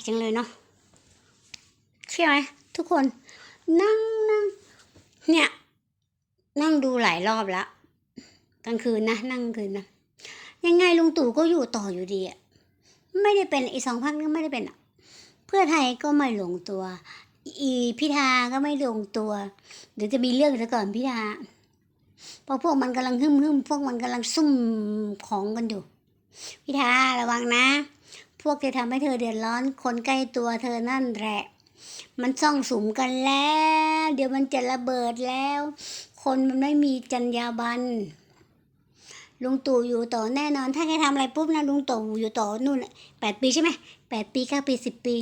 กจังเลยเนาะใช่ไหมทุกคนนั่งนั่งเนี่ย นั่งดูหลายรอบแล้วกลางคืนนะ นั่งคืนนะยังไงลุงตู่ก็อยู่ต่ออยู่ดีอะไม่ได้เป็นอีสองพักก็ไม่ได้เป็นอะเพื่อไทยก็ไม่ลงตัว อีพิธาก็ไม่ลงตัวเดี๋ยวจะมีเรื่องซะก่อนพิธาเพราะพวกมันกำลังหึ่มหึ่มพวกมันกำลังซุ่มของกันอยู่พิธาระวังนะ พวกจะทำให้เธอเดือดร้อนคนใกล้ตัวเธอนั่นแหละ มันซ่องสุมกันแล้ว เดี๋ยวมันจะระเบิดแล้ว คนมันไม่มีจรรยาบรรณลุงตู่อยู่ต่อแน่นอน ถ้าแกทำอะไรปุ๊บนะลุงตู่อยู่ต่อนู่นแปดปีใช่ไหมแปดปีเก้าปีสิบปี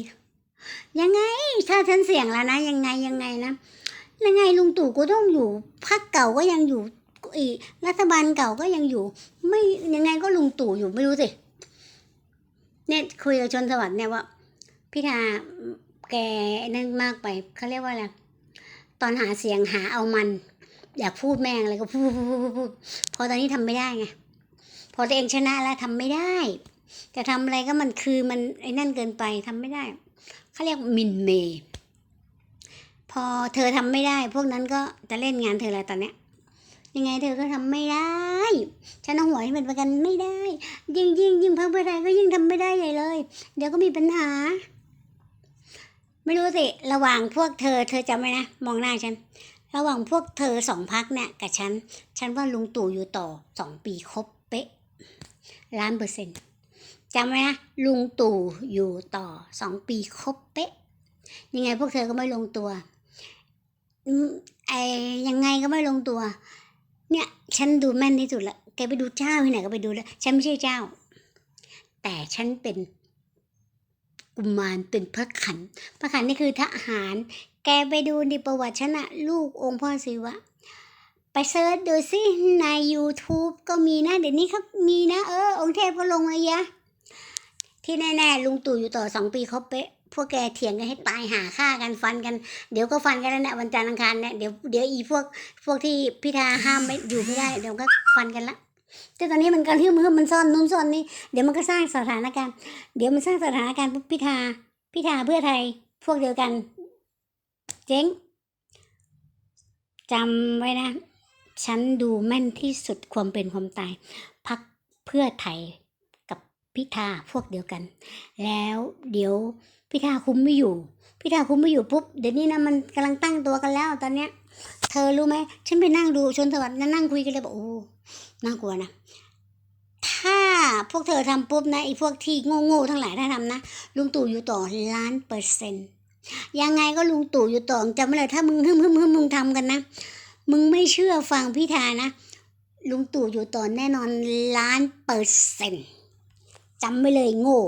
ยังไง ถ้าฉันเสี่ยงแล้วนะ ยังไงยังไงนะยังไงลุงตู่ก็ต้องอยู่พรรคเก่าก็ยังอยู่อีรัฐบาลเก่าก็ยังอยู่ ไม่ยังไงก็ลุงตู่อยู่ไม่รู้สิ เนี่ยคุยกับชนสวัสดิ์เนี่ยว่าพิธาแกนั่นมากไปเขาเรียกว่าอะไรตอนหาเสียงหาเอามัน อยากพูดแม่งอะไรก็พูดพูดพูดพูดพอตอนนี้ทำไม่ได้ไงพอตัวเองชนะแล้วทำไม่ได้ จะทำอะไรก็มันคือมันไอ้นั่นเกินไปทำไม่ได้เขาเรียกมินเมย์พอเธอทำไม่ได้ พวกนั้นก็จะเล่นงานเธอแล้วตอนเนี้ยยังไงเธอก็ทำไม่ได้ ฉันเอาหัวที่เป็นประกันไม่ได้ ยิ่งยิ่งยิ่งพรรคเพื่อไทยก็ยิ่งทำไม่ได้ใหญ่เลย เดี๋ยวก็มีปัญหา ไม่รู้สิ ระหว่างพวกเธอ เธอจำไว้นะ มองหน้าฉัน ระหว่างพวกเธอสองพักเนี่ยกับฉัน ฉันว่าลุงตู่อยู่ต่อสองปีครบเป๊ะล้านเปอร์เซ็นต์จำไว้นะ ลุงตู่อยู่ต่อสองปีครบเป๊ะ ยังไงพวกเธอก็ไม่ลงตัวไอ้ยังไงก็ไม่ลงตัว เนี่ย ฉันดูแม่นที่สุดละ แกไปดูเจ้าที่ไหนก็ไปดูแล้วฉันไม่ใช่เจ้า แต่ฉันเป็นกุมารเป็นพระขัน พระขันนี่คือทหาร แกไปดูในประวัติฉันอะลูกองค์พ่อศิวะ ไปเซิร์ชดูสิใน YouTube ก็มีนะ เดี๋ยวนี้เขามีนะ เออ องค์เทพก็ลงมายะ ที่แน่ๆลุงตู่อยู่ต่อสองปีครบเป๊ะพวกแกเถียงกันให้ตายหาฆ่ากันฟันกัน เดี๋ยวก็ฟันกันแล้วเนี่ยวันจันทร์อังคารเนี่ยเดี๋ยวเดี๋ยวอีพวกพวกที่พิธาห้ามไม่อยู่ไม่ได้เดี๋ยวก็ฟันกันละ แต่ตอนนี้มันก็เรื่อมมันซ่อนนู้นซ่อนนี่เดี๋ยวมันก็สร้างสถานการณ์ เดี๋ยวมันสร้างสถานการณ์ปุ๊บพิธาพิธาเพื่อไทยพวกเดียวกัน เจ๊งจำไว้นะ ฉันดูแม่นที่สุดความเป็นความตายพักเพื่อไทยกับพิธาพวกเดียวกัน แล้วเดี๋ยวพิธาคุมไม่อยู่ พิธาคุมไม่อยู่ปุ๊บเดี๋ยวนี้นะมันกำลังตั้งตัวกันแล้วตอนเนี้ย เธอรู้ไหมฉันไปนั่งดูชนสวัสดิ์นั่งคุยกันเลยบอกโอ้น่ากลัวนะถ้าพวกเธอทำปุ๊บนะไอ้พวกที่โง่ๆทั้งหลายถ้าทำนะลุงตู่อยู่ต่อล้านเปอร์เซ็นต์ยังไงก็ลุงตู่อยู่ต่อจำไว้เลยถ้ามึงฮึมฮึมฮึมมึงทำกันนะมึงไม่เชื่อฟังพิธานะลุงตู่อยู่ต่อแน่นอนล้านเปอร์เซ็นต์จำไว้เลยโง่